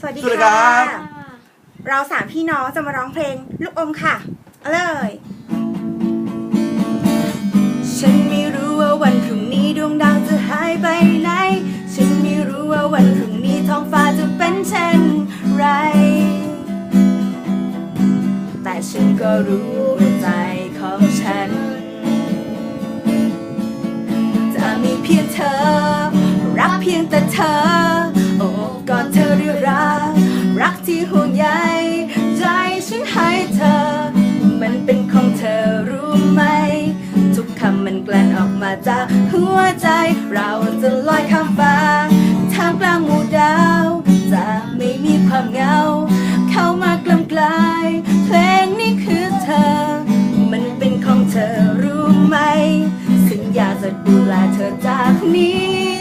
สวัสดีสวัสดีครัค่ะ บ เราสามพี่น้องจะมาร้องเพลงลูกอมค่ะ เอาเลย ฉันไม่รู้ว่าวันพรุ่งนี้ดวงดาวจะหายไปไหน ฉันไม่รู้ว่าวันพรุ่งนี้ท้องฟ้าจะเป็นเช่นไร แต่ฉันก็รู้ว่าใจของฉัน จะมีเพียงเธอ รักเพียงแต่เธอ ห่วงใยใจฉันให้เธอ มันเป็นของเธอรู้ไหม ทุกคำมันแกล้นออกมาจากหัวใจเราจะลอยข้ามฟ้าทางกลางหมู่ดาว จะไม่มีความเหงา เข้ามากลมกลายเพลงนี้คือเธอ มันเป็นของเธอรู้ไหมสัญญาจะดูแลเธอจากนี้